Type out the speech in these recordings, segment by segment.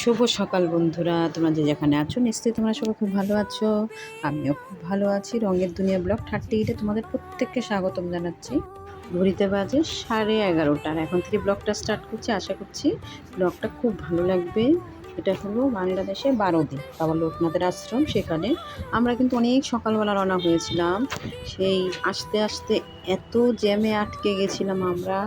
শুভ সকাল বন্ধুরা। তোমরা যে যেখানে আছো, নিশ্চয়ই তোমরা সবাই খুব ভালো আছো। আমিও খুব ভালো আছি। রঙের দুনিয়া ব্লগ থার্টি এইটে তোমাদের প্রত্যেককে স্বাগতম জানাচ্ছি। ঘুরিতে বাজে সাড়ে এগারোটার এখন থেকে ব্লগটা স্টার্ট করছি। আশা করছি ব্লগটা খুব ভালো লাগবে। এটা হলো বাংলাদেশে বারোদি বাবা লোকনাথের আশ্রম সেখানে। আমরা কিন্তু অনেক সকালবেলা রওনা হয়েছিলাম। সেই আস্তে আস্তে এত জ্যামে আটকে গেছিলাম আমরা।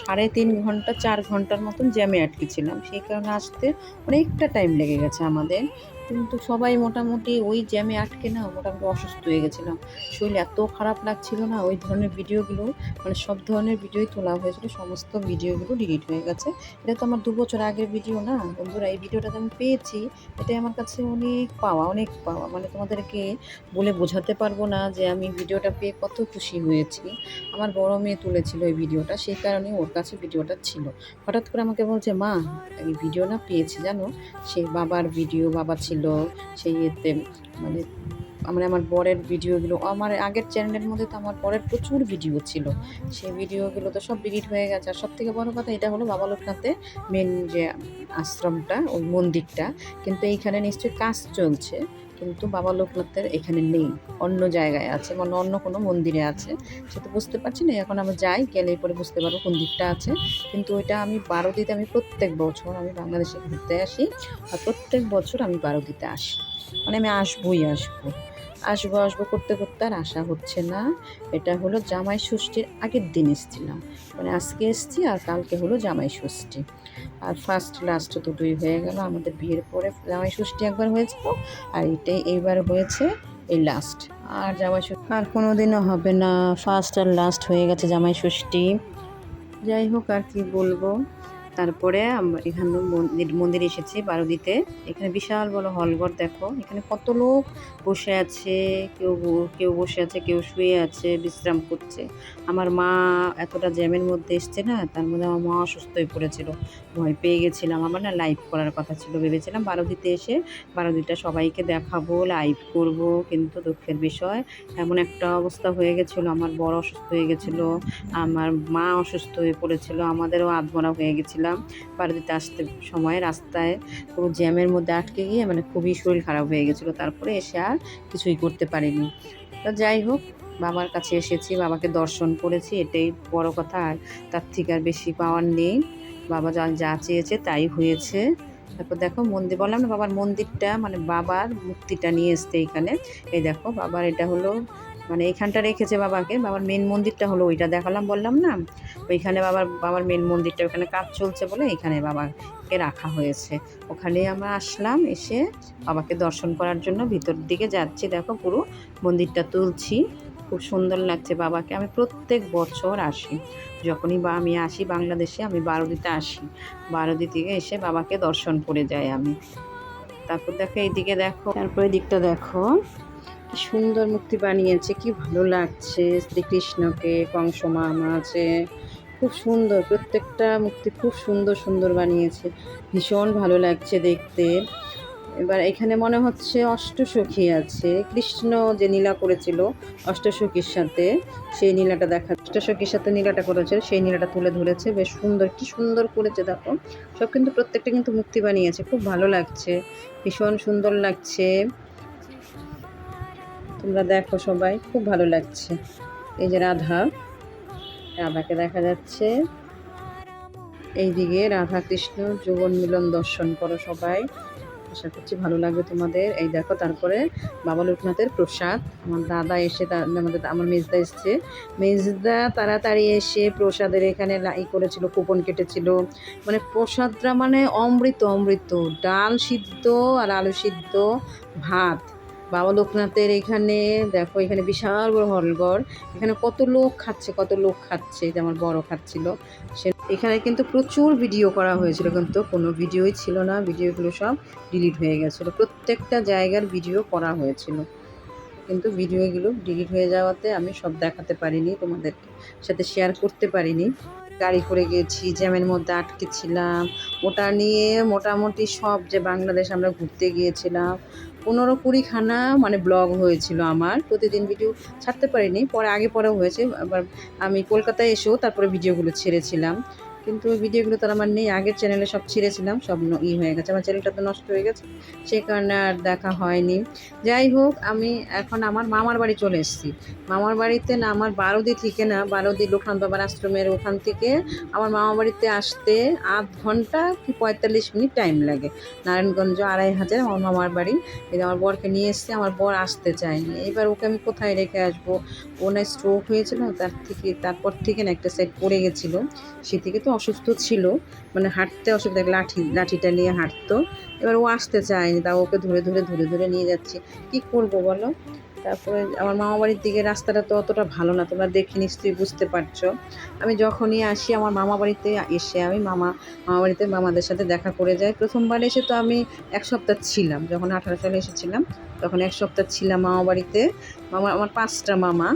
সাড়ে তিন ঘণ্টা, চার ঘণ্টার মতন জ্যামে আটকেছিলাম সেই কারণে আসতে অনেকটা টাইম লেগে গেছে আমাদের। কিন্তু সবাই মোটামুটি ওই জ্যামে আটকে না, মোটামুটি অসুস্থ হয়ে গেছিলাম। শরীর এত খারাপ লাগছিল না, ওই ধরনের ভিডিওগুলো মানে সব ধরনের ভিডিওই তোলা হয়েছিল, সমস্ত ভিডিওগুলো ডিলিট হয়ে গেছে। এটা তো আমার দু বছর আগের ভিডিও না। বন্ধুরা, এই ভিডিওটা আমি পেয়েছি। এটাই আমার কাছে অনেক পাওয়া অনেক পাওয়া। মানে তোমাদেরকে বলে বোঝাতে পারব না যে আমি ভিডিওটা পেয়ে কত খুশি হয়েছি। আমার বড় মেয়ে তুলেছিল এই ভিডিওটা, সেই কারণে ওর কাছে ভিডিওটা ছিল। হঠাৎ করে আমাকে বলছে, মা, এই ভিডিও না পেয়েছি, জানো? সেই বাবার ভিডিও বাবা ছিল সেই ইয়েতে মানে মানে আমার বরের ভিডিওগুলো আমার আগের চ্যানেলের মধ্যে তো আমার পরের প্রচুর ভিডিও ছিল। সেই ভিডিওগুলো তো সব ডিলিট হয়ে গেছে। আর সব থেকে বড় কথা এটা হলো বাবা লোকনাথে মেন যে আশ্রমটা, ওই মন্দিরটা, কিন্তু এইখানে নিশ্চয়ই কাজ চলছে। কিন্তু বাবা লোকনাথের এখানে নেই, অন্য জায়গায় আছে মানে অন্য কোনো মন্দিরে আছে। সে তো বুঝতে পারছি না, এখন আমি যাই গেলে পরে বুঝতে পারব কোন দিকটা আছে। কিন্তু ওইটা আমি বারোদিতে আমি প্রত্যেক বছর আমি বাংলাদেশে ঘুরতে আসি, আর প্রত্যেক বছর আমি বারোদিতে আসি। মানে আমি আসবোই, আসব। আসব আসব করতে করতে আর আসা হচ্ছে না। এটা হলো জামাই ষষ্ঠীর আগের দিন এসেছিলাম। মানে আজকে এসছি আর কালকে হলো জামাই ষষ্ঠী। আর ফার্স্ট লাস্ট দুটোই হয়ে গেল। আমাদের বিয়ের পরে জামাই ষষ্ঠী একবার হয়েছিল আর এটাই এইবার হয়েছে এই লাস্ট আর জামাই ষষ্ঠী আর কোনো দিনও হবে না। ফার্স্ট আর লাস্ট হয়ে গেছে জামাই ষষ্ঠী। যাই হোক, আর কি বলব? তারপরে আমরা এখানে মন্দির, মন্দিরে এসেছি বারোদিতে। এখানে বিশাল বড় হলঘর দেখো। এখানে কত লোক বসে আছে, কেউ কেউ বসে আছে, কেউ শুয়ে আছে, বিশ্রাম করছে। আমার মা এতটা জ্যামের মধ্যে এসছে না, তার মধ্যে আমার মা অসুস্থ হয়ে পড়েছিল। ভয় পেয়ে গেছিলাম। আমার না লাইভ করার কথা ছিল ভেবেছিলাম। বারোদিতে এসে বারোদিটা সবাইকে দেখাবো লাইভ করব, কিন্তু দুঃখের বিষয়, এমন একটা অবস্থা হয়ে গেছিল। আমার বড় অসুস্থ হয়ে গেছিল। আমার মা অসুস্থ হয়ে পড়েছিল। আমাদেরও আধমরা হয়ে গেছিলাম বাড়িতে আসতে সময় রাস্তায় পুরো জ্যামের মধ্যে আটকে গিয়ে মানে খুবই শরীর খারাপ হয়ে গেছিল। তারপরে এসে আর কিছুই করতে পারিনি। তো যাই হোক, বাবার কাছে এসেছি, বাবাকে দর্শন করেছি, এটাই বড় কথা। আর তার থেকে আর বেশি পাওয়ার নেই। বাবা যা যা চেয়েছে তাই হয়েছে। তারপর দেখো মন্দির, বললাম না বাবার মন্দিরটা মানে বাবার মূর্তিটা নিয়ে এসছে এখানে। এই দেখো বাবার এটা হলো মানে এইখানটা রেখেছে বাবাকে, বাবার মেন মন্দিরটা হলো ওইটা দেখালাম, বললাম না, ওইখানে বাবার বাবার মেন মন্দিরটা, ওখানে কাজ চলছে বলে এখানে বাবাকে রাখা হয়েছে। ওখানে আমরা আসলাম, এসে বাবাকে দর্শন করার জন্য ভিতর দিকে যাচ্ছি, দেখো পুরো মন্দিরটা তুলছি, খুব সুন্দর লাগছে বাবাকে। আমি প্রত্যেক বছর আসি, যখনই বা আমি আসি বাংলাদেশে, আমি বারোদিতে আসি। বারোদি থেকে এসে বাবাকে দর্শন করে যাই আমি। তারপর দেখো এইদিকে দেখো, তারপরে দিকটা দেখো কি সুন্দর মূর্তি বানিয়েছে, কি ভালো লাগছে শ্রীকৃষ্ণকে কংস মামা আছে খুব সুন্দর, প্রত্যেকটা মূর্তি খুব সুন্দর সুন্দর বানিয়েছে। ভীষণ ভালো লাগছে দেখতে। এবার এখানে মনে হচ্ছে অষ্টসখী আছে। কৃষ্ণ যে নীলা করেছিল অষ্টসখীর সাথে, সেই নীলাটা দেখা অষ্টসখীর সাথে নীলাটা করেছিল সেই নীলাটা তুলে ধরেছে। বেশ সুন্দর, কি সুন্দর করেছে দেখো। সব কিন্তু প্রত্যেকটা কিন্তু মূর্তি বানিয়েছে। খুব ভালো লাগছে। ভীষণ সুন্দর লাগছে। তোমরা দেখো সবাই, খুব ভালো লাগছে। এই যে রাধা, রাধাকে দেখা যাচ্ছে। এইদিকে রাধা কৃষ্ণ যৌবন মিলন দর্শন করো সবাই। আশা করছি ভালো লাগবে তোমাদের। এই দেখো, তারপরে বাবা লোকনাথের প্রসাদ। আমার দাদা এসে আমাদের আমার মেজদা এসছে। মেজদা তাড়াতাড়ি এসে প্রসাদের এখানে লাই করেছিল, কুপন কেটেছিল। মানে প্রসাদটা মানে অমৃত অমৃত। ডাল সিদ্ধ আর আলু সিদ্ধ, ভাত। বাবা লোকনাথের এখানে, দেখো এখানে বিশাল বড় হলঘর। এখানে কত লোক খাচ্ছে, কত লোক খাচ্ছে যে আমার বড় খাচ্ছিল। সে, এখানে কিন্তু প্রচুর ভিডিও করা হয়েছিল কিন্তু, কোনো ভিডিওই ছিল না ভিডিওগুলো সব ডিলিট হয়ে গেছিল। প্রত্যেকটা জায়গার ভিডিও করা হয়েছিল। কিন্তু ভিডিওগুলো ডিলিট হয়ে যাওয়াতে আমি সব দেখাতে পারিনি, তোমাদের সাথে শেয়ার করতে পারিনি। গাড়ি করে গেছি, জ্যামের মধ্যে আটকে ছিলাম। ওটা নিয়ে মোটামুটি সব যে বাংলাদেশ আমরা ঘুরতে গিয়েছিলাম পনেরো কুড়িখানা মানে ব্লগ হয়েছিল আমার। প্রতিদিন ভিডিও ছাড়তে পারিনি, পরে আগে পরেও হয়েছে। আমি কলকাতায় এসেও তারপরে ভিডিওগুলো ছেড়েছিলাম। কিন্তু ওই ভিডিওগুলো তো আমার নেই, আগের চ্যানেলে সব ছিঁড়েছিলাম, সব ই হয়ে গেছে, আমার চ্যানেলটা তো নষ্ট হয়ে গেছে সেই কারণে আর দেখা হয়নি। যাই হোক, আমি এখন আমার মামার বাড়ি চলে এসেছি। মামার বাড়িতে না, আমার বারোদি থেকে না, বারোদি লোকনাথ বাবার আশ্রমের ওখান থেকে আমার মামা বাড়িতে আসতে আধ ঘণ্টা কি পঁয়তাল্লিশ মিনিট টাইম লাগে। নারায়ণগঞ্জ আড়াই হাজার আমার মামার বাড়ি। যে আমার বরকে নিয়ে এসেছি, আমার বর আসতে চায়নি। এবার ওকে আমি কোথায় রেখে আসব? ও না স্ট্রোক হয়েছিল, তার থেকে, তারপর থেকে না একটা সাইড পড়ে গেছিল, সে থেকে তো অসুস্থ ছিল মানে হাঁটতে অসুবিধা, লাঠি, লাঠিটা নিয়ে হাঁটতো। এবার ও আসতে চায়নি, তা ওকে ধরে ধরে ধরে ধরে নিয়ে যাচ্ছি। কি করব বলো? তারপরে আমার মামা বাড়ির দিকে রাস্তাটা তো অতটা ভালো না, তোমরা দেখে নিশ্চয়ই বুঝতে পারছ। আমি যখনই আসি, আমার মামা বাড়িতে এসে আমি মামা মামা বাড়িতে মামাদের সাথে দেখা করে যাই। প্রথমবার এসে তো আমি এক সপ্তাহ ছিলাম, যখন আঠারো সালে এসেছিলাম, তখন এক সপ্তাহ ছিলাম মামা বাড়িতে। মামা, আমার পাঁচটা মামা।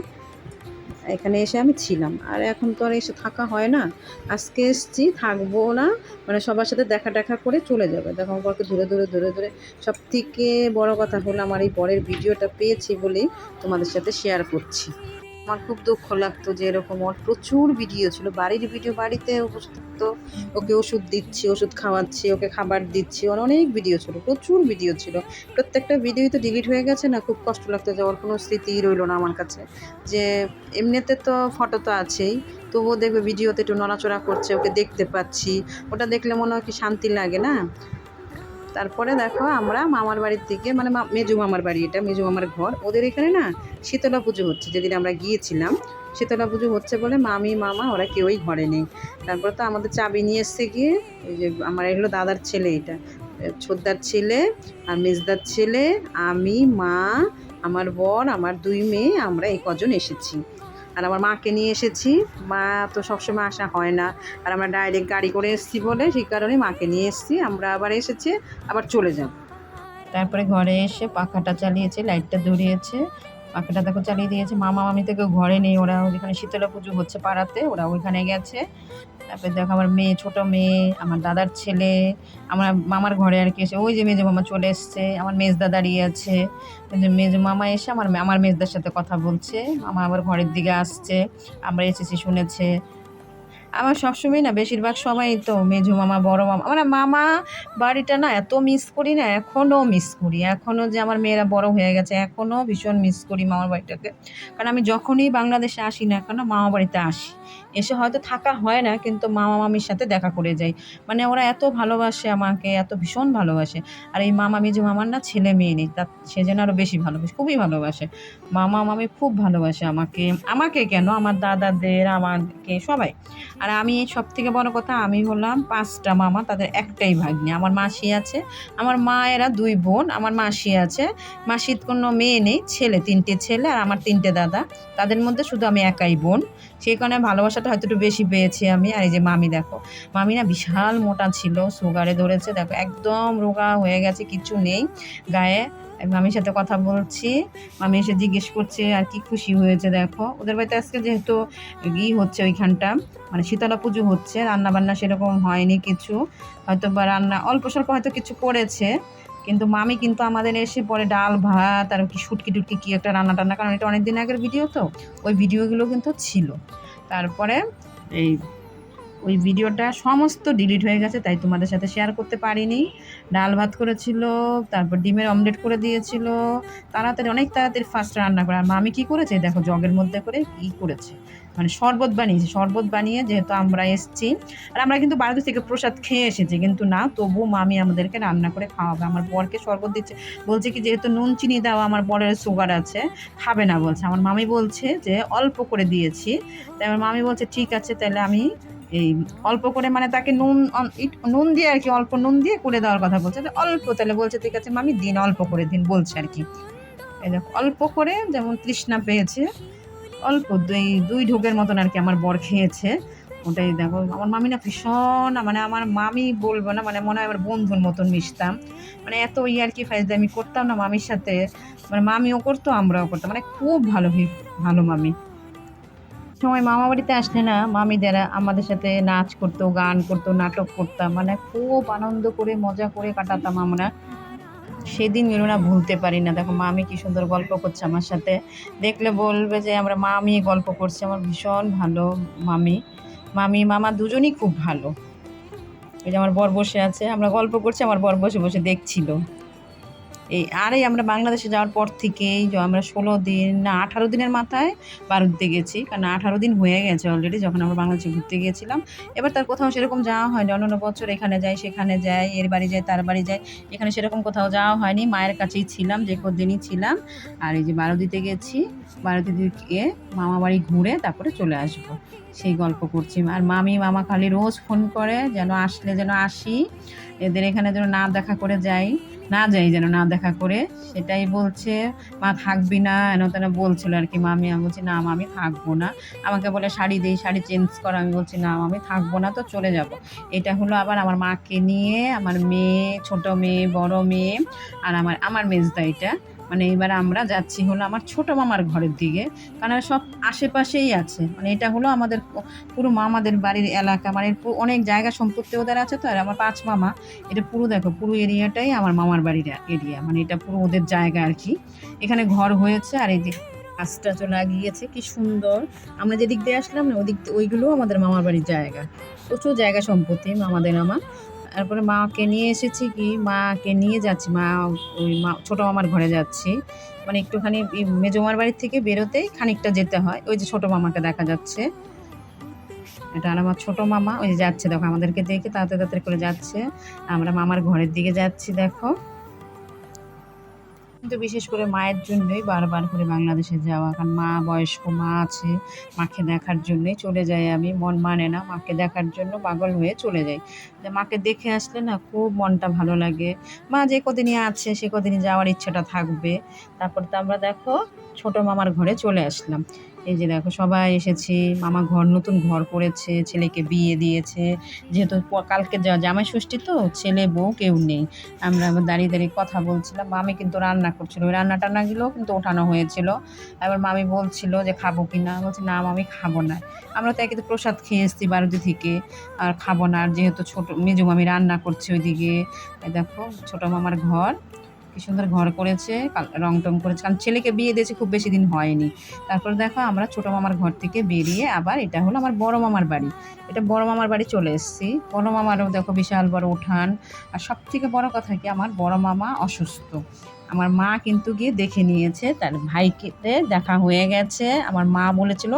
এখানে এসে আমি ছিলাম। আর এখন তো আর এসে থাকা হয় না। আজকে এসছি, থাকব না। মানে সবার সাথে দেখা দেখা করে চলে যাবে। দেখো, আমার পরকে ধরে ধরে ধরে ধরে সব থেকে বড়ো কথা হলো আমার এই পরের ভিডিওটা পেয়েছি বলেই তোমাদের সাথে শেয়ার করছি। আমার খুব দুঃখ লাগতো যে এরকম ওর প্রচুর ভিডিও ছিল। বাড়ির ভিডিও বাড়িতে উপস্থিত। ওকে ওষুধ দিচ্ছি, ওষুধ খাওয়াচ্ছি, ওকে খাবার দিচ্ছি। ওর অনেক ভিডিও ছিল, প্রচুর ভিডিও ছিল। প্রত্যেকটা ভিডিওই তো ডিলিট হয়ে গেছে না? খুব কষ্ট লাগতো যে ওর কোনো স্মৃতিই রইল না আমার কাছে। যে এমনিতে তো ফটো তো আছেই, তবুও দেখবে ভিডিওতে একটু নড়াচড়া করছে, ওকে দেখতে পাচ্ছি। ওটা দেখলে মনে হয় কি শান্তি লাগে না? তারপরে দেখো আমরা মামার বাড়ির থেকে মানে মেজু মামার বাড়ি এটা, মেজু মামার ঘর। ওদের এখানে না শীতলা পুজো হচ্ছে, যেদিন আমরা গিয়েছিলাম, শীতলা পুজো হচ্ছে বলে মামি, মামা ওরা কেউই ঘরে নেই। তারপর তো আমাদের চাবি নিয়ে এসছে গিয়ে, ওই যে আমার এগুলো দাদার ছেলে এটা ছোদ্দার ছেলে আর মেজদার ছেলে, আমি, মা, আমার বর, আমার দুই মেয়ে, আমরা এই কজন এসেছি। আর আমার মাকে নিয়ে এসেছি। মা তো সবসময় আসা হয় না। আর আমরা ডাইরেক্ট গাড়ি করে এসেছি বলে সেই কারণে মাকে নিয়ে এসেছি। আমরা আবার এসেছি, আবার চলে যাব। তারপরে ঘরে এসে পাখাটা চালিয়েছে, লাইটটা ধরিয়েছে। পাখাটা দেখো চালিয়ে দিয়েছে। মামা মামি থেকে ঘরে নেই। ওরা ওইখানে শীতলা পুজো হচ্ছে পাড়াতে, ওরা ওইখানে গেছে। তারপরে দেখো আমার মেয়ে, ছোট মেয়ে, আমার দাদার ছেলে, আমার মামার ঘরে আর কি এসে, ওই যে মেজো মামা চলে এসছে, আমার মেজদা দাঁড়িয়ে আছে। ওই যে মেজো মামা এসে আমার আমার মেজদার সাথে কথা বলছে, মামা আবার ঘরের দিকে আসছে, আমরা এসেছি শুনেছে। আমার সবসময় না, বেশিরভাগ সময় তো মেজো মামা, বড় মামা আমার মামা বাড়িটা না এত মিস করি না, এখনও মিস করি। এখনও যে আমার মেয়েরা বড় হয়ে গেছে, এখনও ভীষণ মিস করি মামার বাড়িটাকে। কারণ আমি যখনই বাংলাদেশে আসি না কেন মামা বাড়িতে আসি। এসে হয়তো থাকা হয় না, কিন্তু মামা মামির সাথে দেখা করে যাই। মানে ওরা এত ভালোবাসে আমাকে, এত ভীষণ ভালোবাসে। আর এই মামা মেজো মামার না ছেলে মেয়ে নেই, তার সে যেন আরও বেশি ভালোবাসে, খুবই ভালোবাসে। মামা মামি খুব ভালোবাসে আমাকে। আমাকে কেন? আমার দাদাদের, আমাকে সবাই। আর আমি সব থেকে বড় কথা, আমি হলাম পাঁচটা মামা, তাদের একটাই ভাগ্নি। আমার মাসি আছে, আমার মায়েরা দুই বোন, আমার মাসি আছে। মাসির কোনো মেয়ে নেই, ছেলে, তিনটে ছেলে আর আমার তিনটে দাদা। তাদের মধ্যে শুধু আমি একাই বোন। সেই কারণে ভালোবাসাটা হয়তো একটু বেশি পেয়েছি আমি। আর এই যে মামি, দেখো। মামি না বিশাল মোটা ছিল, সুগারে ধরেছে, দেখো, একদম রোগা হয়ে গেছে, কিছু নেই। গায়ে মামির সাথে কথা বলছি, মামি এসে জিজ্ঞেস করছে, আর কি খুশি হয়েছে দেখো? ওদের বাড়িতে আজকে যেহেতু ই হচ্ছে ওইখানটা মানে শীতলা পুজো হচ্ছে রান্না বান্না সেরকম হয়নি কিছু। হয়তো বা রান্না, অল্প স্বল্প হয়তো কিছু করেছে কিন্তু মামি কিন্তু আমাদের এসে পরে ডাল, ভাত আর কি শুটকি টুটকি কী একটা রান্না টান্না, কারণ এটা অনেক দিন আগের ভিডিও তো, ওই ভিডিওগুলো কিন্তু ছিল। তারপরে এই ওই ভিডিওটা সমস্ত ডিলিট হয়ে গেছে, তাই তোমাদের সাথে শেয়ার করতে পারিনি। ডাল ভাত করেছিল, তারপর ডিমের অমলেট করে দিয়েছিল। তাড়াতাড়ি, অনেক তাড়াতাড়ি ফার্স্ট রান্না করে। আর মামি কী করেছে? দেখো, জগের মধ্যে করে কী করেছে? মানে শরবত বানিয়েছে। শরবত বানিয়ে যেহেতু আমরা এসেছি, আর আমরা কিন্তু বাড়ি থেকে প্রসাদ খেয়ে এসেছি, কিন্তু না, তবু মামি আমাদেরকে রান্না করে খাওয়াবে। আমার বরকে শরবত দিচ্ছে। বলছে কি, যেহেতু নুন, চিনি দাও, আমার বরের সুগার আছে, খাবে না, বলছে। আমার মামি বলছে যে, অল্প করে দিয়েছি। তাই আমার মামি বলছে, ঠিক আছে, তাহলে আমি এই অল্প করে মানে তাকে নুন নুন দিয়ে আর কি অল্প নুন দিয়ে করে দেওয়ার কথা বলছে। অল্প, তাহলে বলছে, ঠিক আছে মামি, দিন, অল্প করে দিন, বলছে আর কি। এই দেখো, অল্প করে যেমন তৃষ্ণা পেয়েছে, অল্প দুই দুই ঢোকের মতন আর কি আমার বর খেয়েছে। ওটাই দেখো, আমার মামি না ভীষণ মানে আমার মামি বলব না মানে মনে হয় আমার বন্ধুর মতন মিশতাম। মানে এত ই আর কি ফাইজ আমি করতাম না মামির সাথে। মানে মামিও করতো, আমরাও করতাম। মানে খুব ভালো ভালো মামি। সময় মামা বাড়িতে আসলে না মামিদের আমাদের সাথে নাচ করতো, গান করতো, নাটক করতাম মানে খুব আনন্দ করে, মজা করে কাটাতাম আমরা। সেদিন না ভুলতে পারি না। দেখো, মামি কি সুন্দর গল্প করছে আমার সাথে। দেখলে বলবে যে, আমরা মামি গল্প করছি, আমার ভীষণ ভালো মামি। মামি, মামা দুজনই খুব ভালো। এই যে আমার বর বসে আছে, আমরা গল্প করছি, আমার বর বসে বসে দেখছিল। এই আরে আমরা বাংলাদেশে যাওয়ার পর থেকেই আমরা ষোলো দিন, না, আঠারো দিনের মাথায় বারুদ্তে গেছি। কারণ আঠারো দিন হয়ে গেছে অলরেডি যখন আমরা বাংলাদেশে ঘুরতে গিয়েছিলাম। এবার তার কোথাও সেরকম যাওয়া হয়নি। অন্যান্য বছর এখানে যাই, সেখানে যাই, এর বাড়ি যাই, তার বাড়ি যাই, এখানে সেরকম কোথাও যাওয়া হয়নি। মায়ের কাছেই ছিলাম, যে কদিনই ছিলাম। আর এই যে বারোদিতে গেছি, বারোদিতে গিয়ে মামা বাড়ি ঘুরে তারপরে চলে আসব। সেই গল্প করছি। আর মামি, মামা খালি রোজ ফোন করে, যেন আসলে যেন আসি। এদের এখানে যেন না দেখা করে যাই। না যাই যেন না দেখা করে, সেটাই বলছে, মা থাকবি না? এন তেন বলছিল আর কি, মামি, আমি বলছি, না মামি, থাকব না। আমাকে বলে, শাড়ি দিই শাড়ি চেঞ্জ কর। আমি বলছি, না মামি, থাকব না তো চলে যাব। এটা হলো আবার আমার মাকে নিয়ে, আমার মেয়ে, ছোট মেয়ে, বড় মেয়ে, আর আমার আমার মেজদা এটা। মানে এবার আমরা যাচ্ছি হলো আমার ছোট মামার ঘরের দিকে। কারণ সব আশেপাশেই আছে। মানে এটা হলো আমাদের পুরো মামাদের বাড়ির এলাকা। মানে অনেক জায়গা সম্পত্তি ওদের আছে তো, আর আমার পাঁচ মামা। এটা পুরো দেখো, পুরো এরিয়াটাই আমার মামার বাড়ির এরিয়া। মানে এটা পুরো ওদের জায়গা আর কি। এখানে ঘর হয়েছে, আর এই যে গাছটা চলে গিয়েছে, কি সুন্দর। আমরা যেদিক দিয়ে আসলাম না, ওদিক দিয়ে- ওইগুলো আমাদের মামার বাড়ির জায়গা। প্রচুর জায়গা সম্পত্তি, মামাদের আমার তারপরে মাকে নিয়ে এসেছি কি, মাকে নিয়ে যাচ্ছি, মা ওই মা, ছোটো মামার ঘরে যাচ্ছি। মানে একটুখানি মেজমার বাড়ির থেকে বেরোতেই খানিকটা যেতে হয়। ওই যে ছোটো মামাকে দেখা যাচ্ছে। এটা আর আমার ছোটো মামা, ওই যে যাচ্ছে, দেখো আমাদেরকে দেখে তাড়াতাড়ি তাড়াতাড়ি করে যাচ্ছে। আমরা মামার ঘরের দিকে যাচ্ছি, দেখো। কিন্তু বিশেষ করে মায়ের জন্যই বারবার করে বাংলাদেশে যাওয়া। কারণ মা বয়স্ক, মা আছে, মাকে দেখার জন্যই চলে যাই আমি। মন মানে না, মাকে দেখার জন্য পাগল হয়ে চলে যাই। মাকে দেখে আসলে না খুব মনটা ভালো লাগে। মা যে কদিনই আছে, সে কদিনই যাওয়ার ইচ্ছাটা থাকবে। তারপর তো আমরা দেখো ছোট মামার ঘরে চলে আসলাম। এই যে দেখো, সবাই এসেছি। মামা ঘর, নতুন ঘর করেছে, ছেলেকে বিয়ে দিয়েছে। যেহেতু কালকে জামাই ষষ্ঠী তো, ছেলে, বউ কেউ নেই। আমরা দাঁড়িয়ে দাঁড়িয়ে কথা বলছিলাম। মামি কিন্তু রান্না করছিল। ওই রান্না টান্নাগুলো কিন্তু ওঠানো হয়েছিল। এবার মামি বলছিল যে খাব কি না বলছি, না মামি, খাব না। আমরা তো একে তো প্রসাদ খেয়ে এসেছি বারোটি থেকে। আর খাব না। আর যেহেতু ছোটো, মেজো মামি রান্না করছে ওইদিকে। দেখো, ছোটো মামার ঘর। কি সুন্দর ঘর করেছে রং টং করেছে, কারণ ছেলেকে বিয়ে দিয়েছে খুব বেশি দিন হয়নি। তারপর দেখো আমরা ছোটো মামার ঘর থেকে বেরিয়ে আবার এটা হলো আমার বড় মামার বাড়ি। এটা বড় মামার বাড়ি চলে এসেছি। বড় মামারও দেখো বিশাল বড় উঠান। আর সব থেকে বড় কথা কি, আমার বড় মামা অসুস্থ। আমার মা কিন্তু গিয়ে দেখে নিয়েছে, তার ভাইকে দেখা হয়ে গেছে। আমার মা বলেছিল,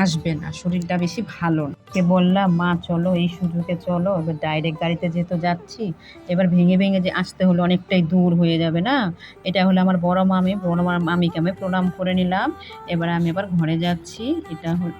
আসবে না, শরীরটা বেশি ভালো না। কে বললাম মা, চলো, এই সুযোগে চলো, এবার ডাইরেক্ট গাড়িতে যেহেতু যাচ্ছি, এবার ভেঙে ভেঙে যে আসতে হলো অনেকটাই দূর হয়ে যাবে না? এটা হলো আমার বড় মামি, বড় মামিকে আমি প্রণাম করে নিলাম। এবার আমি এবার ঘরে যাচ্ছি। এটা হল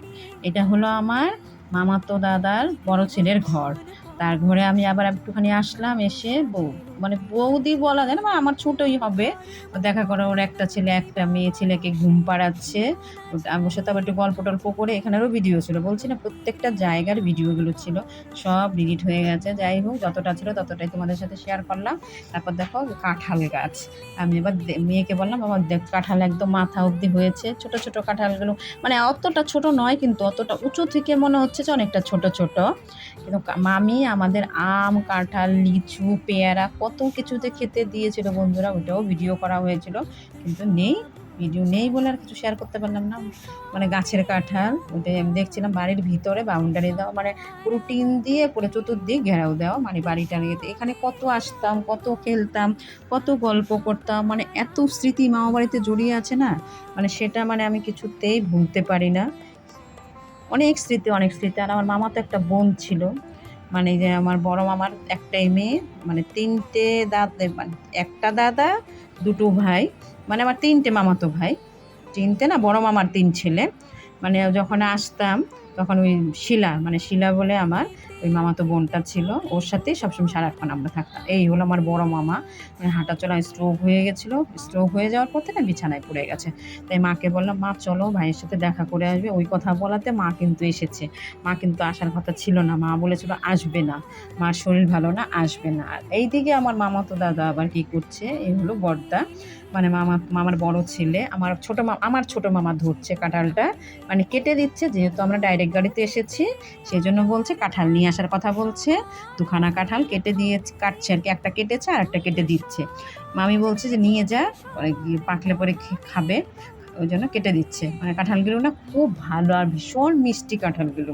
এটা হলো আমার মামাতো দাদার বড় ছেলের ঘর। তার ঘরে আমি আবার একটুখানি আসলাম, এসে বউ মানে বৌদি বলা যায় না আমার ছোটই হবে। দেখা করে ওর একটা ছেলে, একটা মেয়ে ছেলেকে ঘুম পাড়াচ্ছে। ওটা- আমি ওর সাথে আবার একটু গল্প টল্প করে এখানেরও ভিডিও ছিল। বলছি না, প্রত্যেকটা জায়গার ভিডিওগুলো ছিল। সব ডিলিট হয়ে গেছে। যাই হোক, যতটা ছিল ততটাই তোমাদের সাথে শেয়ার করলাম। তারপর দেখো কাঁঠাল গাছ। আমি এবার মেয়েকে বললাম, আমার দেখ, কাঁঠাল একদম মাথা অবধি হয়েছে। ছোট ছোট কাঁঠালগুলো মানে অতটা ছোট নয়, কিন্তু অতটা উঁচু থেকে মনে হচ্ছে যে অনেকটা ছোট ছোট। কিন্তু মামি, আমাদের আম, কাঁঠাল, লিচু, পেয়ারা কত কিছুতে খেতে দিয়েছিল বন্ধুরা ওটাও ভিডিও করা হয়েছিল। কিন্তু নেই ভিডিও নেই বলে আর কিছু শেয়ার করতে পারলাম না। মানে গাছের কাঁঠাল ওটাই আমি দেখছিলাম, বাড়ির ভিতরে বাউন্ডারি দেওয়া মানে পুরো টিন দিয়ে, পুরো চতুর্দিক ঘেরাও দেওয়া মানে বাড়িটা নিয়ে এখানে কত আসতাম, কত খেলতাম, কত গল্প করতাম মানে এত স্মৃতি মামা বাড়িতে জড়িয়ে আছে না? মানে সেটা মানে আমি কিছুতেই ভুলতে পারি না। অনেক স্মৃতি অনেক স্মৃতি। আর আমার মামা তো একটা বোন ছিল মানে যে আমার বড় মামার একটাই মেয়ে মানে তিনটে দাদা মানে একটা দাদা, দুটো ভাই মানে আমার তিনটে মামাতো ভাই। তিনটে না, বড় মামার তিন ছেলে। মানে যখন আসতাম তখন ওই শিলা মানে শিলা বলে আমার ওই মামাতো বোনটা ছিল, ওর সাথে সবসময় সারাক্ষণ আমরা থাকতাম। এই হলো আমার বড় মামা। মানে হাঁটা চলা স্ট্রোক হয়ে গেছিল। স্ট্রোক হয়ে যাওয়ার পর না বিছানায় পড়ে গেছে। তাই মাকে বললাম, মা, চলো ভাইয়ের সাথে দেখা করে আসবে। ওই কথা বলাতে মা কিন্তু এসেছে। মা কিন্তু আসার কথা ছিল না। মা বলেছিল, আসবে না। মার শরীর ভালো না, আসবে না। আর এইদিকে আমার মামাতো দাদা আবার কি করছে? এই হলো বর্দা। মানে মামা, মামার বড় ছেলে, আমার ছোট মা, আমার ছোট মামা ধরছে কাঁঠালটা মানে কেটে দিচ্ছে, যেহেতু আমরা ডাইরেক্ট গাড়িতে এসেছি সেই জন্য বলছে কাঁঠাল নিয়ে আসার কথা বলছে, দুখানা কাঁঠাল কেটে দিয়ে কাটছে আর কি, একটা কেটেছে আর একটা কেটে দিচ্ছে। মামি বলছে যে নিয়ে যা পাকলে পরে খাবে, ওই জন্য কেটে দিচ্ছে। মানে কাঁঠালগুলো না খুব ভালো আর ভীষণ মিষ্টি কাঁঠালগুলো।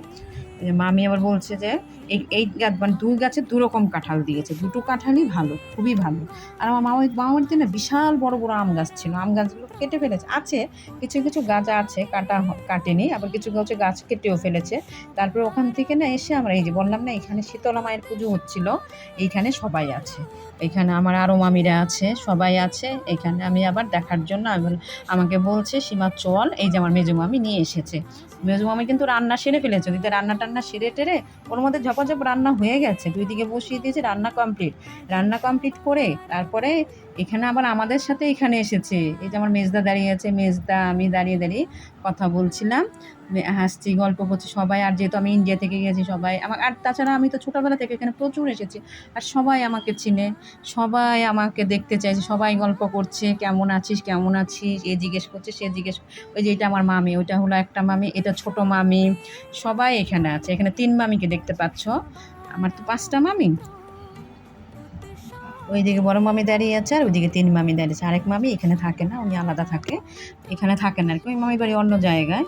মামি আবার বলছে যে, এই এই মানে দুই গাছে দু রকম কাঁঠাল দিয়েছে। দুটো কাঁঠালই ভালো, খুবই ভালো। আর আমার মামা মামার দিনে বিশাল বড় বড় আম গাছ ছিল। আম গাছগুলো কেটে ফেলেছে। আছে, কিছু কিছু গাছ আছে, কাটা কাটেনি, আবার কিছু কিছু গাছ কেটেও ফেলেছে। তারপরে ওখান থেকে না এসে আমরা এই যে বললাম না, এখানে শীতলা মায়ের পুজো হচ্ছিল, এইখানে সবাই আছে। এখানে আমার আরও মামিরা আছে, সবাই আছে। এখানে আমি আবার দেখার জন্য আমাকে বলছে, সীমা, চল। এই যে আমার মেজো মামি নিয়ে এসেছে। মেজো মামি কিন্তু রান্না সেরে ফেলেছে। ওদিকে রান্না টান্না সেরে টেরে ওর মধ্যে ঝপাঝপ রান্না হয়ে গেছে। দুই দিকে বসিয়ে দিয়েছে, রান্না কমপ্লিট রান্না কমপ্লিট করে তারপরে এখানে আবার আমাদের সাথে এখানে এসেছে। এই যে আমার মেজদা দাঁড়িয়ে আছে, মেজদা, আমি দাঁড়িয়ে দাঁড়িয়ে কথা বলছিলাম। হাসছি, গল্প করছি সবাই। আর যেহেতু আমি ইন্ডিয়া থেকে গেছি সবাই, আমার, আর তাছাড়া আমি তো ছোটোবেলা থেকে এখানে প্রচুর এসেছি। আর সবাই আমাকে চিনে, সবাই আমাকে দেখতে চাইছে সবাই গল্প করছে, কেমন আছিস কেমন আছিস? এ জিজ্ঞেস করছে, সে জিজ্ঞেস, ওই যে এটা আমার মামি, ওইটা হলো একটা মামি, এটা ছোট মামি। সবাই এখানে আছে। এখানে তিন মামিকে দেখতে পাচ্ছ। আমার তো পাঁচটা মামি। ওইদিকে বড় মামি দাঁড়িয়ে আছে আর ওইদিকে তিন মামি দাঁড়িয়ে আছে। আরেক মামি এখানে থাকে না, উনি আলাদা থাকে। এখানে থাকেন আর কি, ওই মামি বাড়ি অন্য জায়গায়।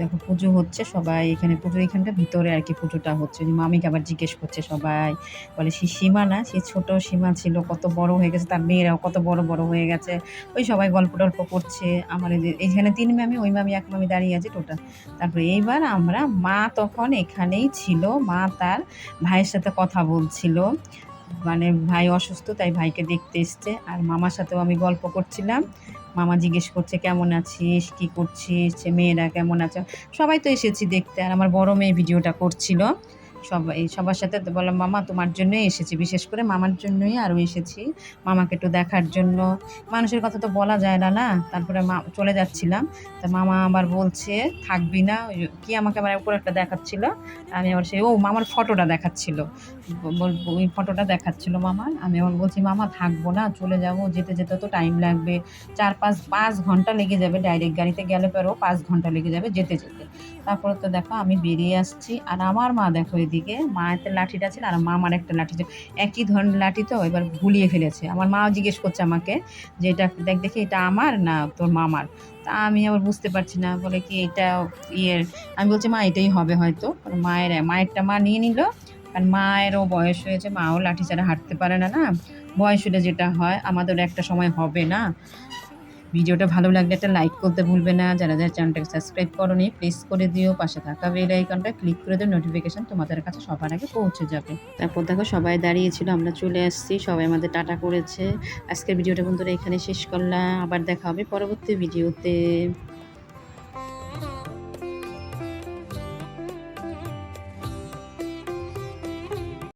দেখো পুজো হচ্ছে সবাই এখানে, পুজো এখানটা ভিতরে আর কি পুজোটা হচ্ছে। ওই মামিকে আবার জিজ্ঞেস করছে সবাই। বলে, সে সীমা না? সে ছোট সীমা ছিল, কত বড় হয়ে গেছে, তার মেয়েরাও কত বড় বড় হয়ে গেছে। ওই সবাই গল্প টল্প করছে। আমার এইখানে তিন মামি, ওই মামি, এক মামি দাঁড়িয়ে আছে টোটাল। তারপরে এইবার আমরা মা তখন এখানেই ছিল, মা তার ভাইয়ের সাথে কথা বলছিল। মানে ভাই অসুস্থ, তাই ভাইকে দেখতে এসছে। আর মামার সাথেও আমি গল্প করছিলাম। মামা জিজ্ঞেস করছে, কেমন আছিস? কি করছিস? মেয়েরা কেমন আছে? সবাই তো এসেছি দেখতে। আর আমার বড় মেয়ে ভিডিওটা করছিল। সবাই সবার সাথে তো বললাম, মামা, তোমার জন্যই এসেছি। বিশেষ করে মামার জন্যই আরও এসেছি। মামাকে একটু দেখার জন্য। মানুষের কথা তো বলা যায় না না? তারপরে মা চলে যাচ্ছিলাম। তা মামা আবার বলছে, থাকবি না। ওই কি আমাকে আবার উপর একটা দেখাচ্ছিল। আমি আবার সেই, ও, মামার ফটোটা দেখাচ্ছিল। ওই ফটোটা দেখাচ্ছিল মামার আমি আবার বলছি, মামা, থাকব না, চলে যাব। যেতে যেতে তো টাইম লাগবে। চার পাঁচ পাঁচ ঘণ্টা লেগে যাবে। ডাইরেক্ট গাড়িতে গেলে পরেও পাঁচ ঘণ্টা লেগে যাবে যেতে যেতে। তারপরে তো দেখো আমি বেরিয়ে আসছি। আর আমার মা দেখো এদিকে মায়ের লাঠিটা ছিল আর মামার একটা লাঠি ছিল। একই ধরনের লাঠি তো এবার ভুলিয়ে ফেলেছে। আমার মাও জিজ্ঞেস করছে আমাকে যে এটা দেখ দেখি এটা আমার না তোর মামার? তা আমি আবার বুঝতে পারছি না। বলে কি এটা ইয়ের? আমি বলছি, মা, এটাই হবে হয়তো। মায়ের, মায়েরটা মা নিয়ে নিল। কারণ মায়েরও বয়স হয়েছে, মাও লাঠি ছাড়া হাঁটতে পারে না না। বয়স হলে যেটা হয় আমাদের একটা সময় হবে না। ভিডিওটা ভালো লাগলে একটা লাইক করতে ভুলবে না। যারা যারা চ্যানেলটাকে সাবস্ক্রাইব করনি, প্লিজ করে দিও। পাশে থাকা বেল আইকনটা ক্লিক করে দিও। নোটিফিকেশন তোমাদের কাছে সবার আগে পৌঁছে যাবে। তারপর দেখো সবাই দাঁড়িয়েছিল, আমরা চলে আসছি। সবাই আমাদের টাটা করেছে। আজকের ভিডিওটা বন্ধুরা এখানে শেষ করলাম। আবার দেখা হবে পরবর্তী ভিডিওতে।